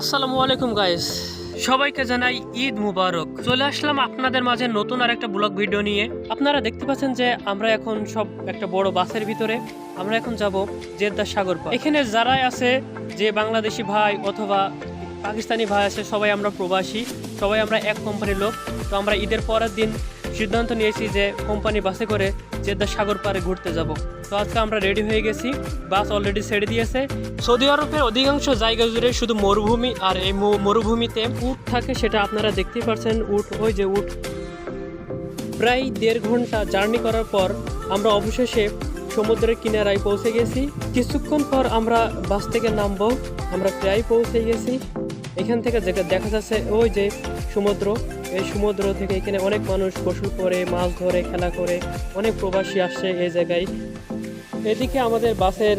আসসালামু আলাইকুম গাইস সবাইকে জানাই ঈদ মুবারক। চলে আসলাম আপনাদের মাঝে নতুন আর একটা ব্লগ ভিডিও নিয়ে। আপনারা দেখতে পাচ্ছেন যে আমরা এখন সব একটা বড় বাসের ভিতরে। আমরা এখন যাব জেদ্দা সাগর পার এখানে যারাই আছে, যে বাংলাদেশি ভাই অথবা পাকিস্তানি ভাই আছে, সবাই আমরা প্রবাসী, সবাই আমরা এক কোম্পানির লোক। তো আমরা ঈদের পরের দিন সিদ্ধান্ত নিয়েছি যে কোম্পানি বাসে করে জেদ্দা সাগর পারে ঘুরতে যাব। তো আজকে আমরা রেডি হয়ে গেছি। বাস অলরেডি ছেড়ে দিয়েছে। সৌদি আরবের অধিকাংশ জায়গা জুড়ে শুধু মরুভূমি আর এই মরুভূমিতে উট থাকে সেটা আপনারা দেখতেই পারছেন। উট, ওই যে উট। প্রায় দেড় ঘণ্টা জার্নি করার পর আমরা অবশেষে সমুদ্রের কিনারায় পৌঁছে গেছি। কিছুক্ষণ পর আমরা বাস থেকে নামবো। আমরা প্রায় পৌঁছে গেছি। এখান থেকে যেটা দেখা যাচ্ছে, ওই যে সমুদ্র। এই সমুদ্র থেকে এখানে অনেক মানুষ গোসল করে, মাছ ধরে, খেলা করে, অনেক প্রবাসী আসছে এই জায়গায়। এদিকে আমাদের বাসের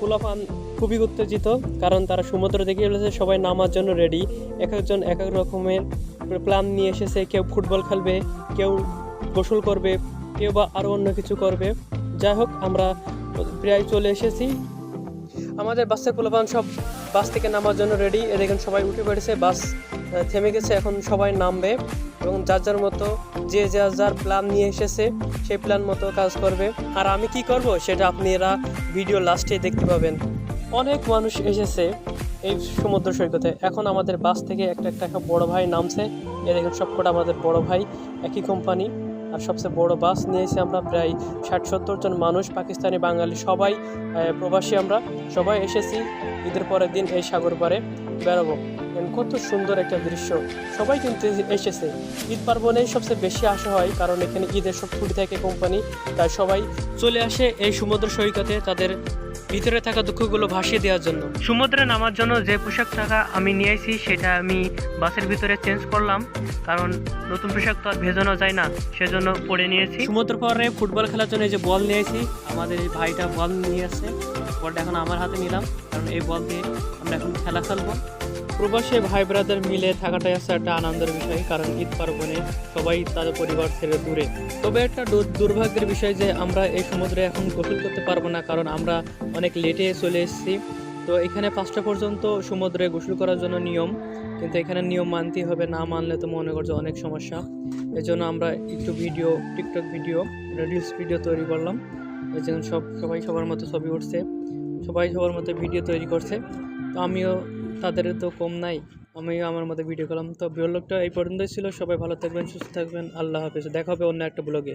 পোলাপান খুবই উত্তেজিত, কারণ তারা সমুদ্র দেখে এসেছে সবাই নামার জন্য রেডি এক একজন এক এক রকমের প্ল্যান নিয়ে এসেছে, কেউ ফুটবল খেলবে, কেউ গোসল করবে, কেউ বা আরও অন্য কিছু করবে। যাই হোক, আমরা প্রায় চলে এসেছি। আমাদের বাসের পোলাপান সব বাস থেকে নামার জন্য রেডি দেখেন সবাই উঠে পড়েছে, বাস থেমে গেছে, এখন সবাই নামবে এবং যার যার মতো যে যার যার প্ল্যান নিয়ে এসেছে, সেই প্ল্যান মতো কাজ করবে। আর আমি কি করব সেটা আপনারা ভিডিও লাস্টে দেখতে পাবেন। অনেক মানুষ এসেছে এই সমুদ্র সৈকতে। এখন আমাদের বাস থেকে একটা একটা বড় ভাই নামছে। এ দেখুন সবকটা আমাদের বড় ভাই, একই কোম্পানি আর সবচেয়ে বড় বাস নিয়েছি আমরা প্রায় ষাট সত্তর জন মানুষ, পাকিস্তানি, বাঙালি সবাই প্রবাসী আমরা। সবাই এসেছি ঈদের পরের দিন এই সাগর পারে বেরোবো কত সুন্দর একটা দৃশ্য। সবাই কিন্তু এসেছে। ঈদ পার্বণেই সবচেয়ে বেশি আসা হয়, কারণ এখানে ঈদের সব ছুটি থাকে কোম্পানি। তাই সবাই চলে আসে এই সমুদ্র সৈকতে। তাদের ভিতরে থাকা দুঃখগুলো ভাসিয়ে দেওয়ার জন্য। সমুদ্রে নামার জন্য যে পোশাক থাকা আমি নিয়েছি সেটা আমি বাসের ভিতরে চেঞ্জ করলাম কারণ নতুন পোশাক তো আর ভেজানো যায় না সেজন্য পরে নিয়েছি সমুদ্র পরে ফুটবল খেলার জন্য যে বল নিয়েছি আমাদের এই ভাইটা বল নিয়ে আসছে। বলটা এখন আমার হাতে নিলাম কারণ এই বল দিয়ে আমরা এখন খেলা খেলব। প্রবাসী ভাই ব্রাদার মিলে থাকাটাই আছে একটা আনন্দের বিষয়, কারণ ঈদ পার্বণে সবাই তাদের পরিবার ছেড়ে দূরে। তবে একটা দুর্ভাগ্যের বিষয় যে আমরা এই সমুদ্রে এখন গোসল করতে পারব না, কারণ আমরা অনেক লেটে চলে এসেছি। তো এখানে পাঁচটা পর্যন্ত সমুদ্রে গোসল করার জন্য নিয়ম, কিন্তু এখানে নিয়ম মানতেই হবে, না মানলে তো মনে করছে অনেক সমস্যা। এই জন্য আমরা একটু video TikTok video reels video তৈরি করলাম। এই জন্য সব সবাই সবার মতো ছবি উঠছে। সবাই সবার মতো ভিডিও তৈরি করছে। তো আমিও তাদের তো কম নাই। আমিও আমার মতো ভিডিও করলাম তো ব্লগটা এই পর্যন্তই ছিল। সবাই ভালো থাকবেন সুস্থ থাকবেন। আল্লাহ হাফেজ। দেখা হবে অন্য একটা ব্লগে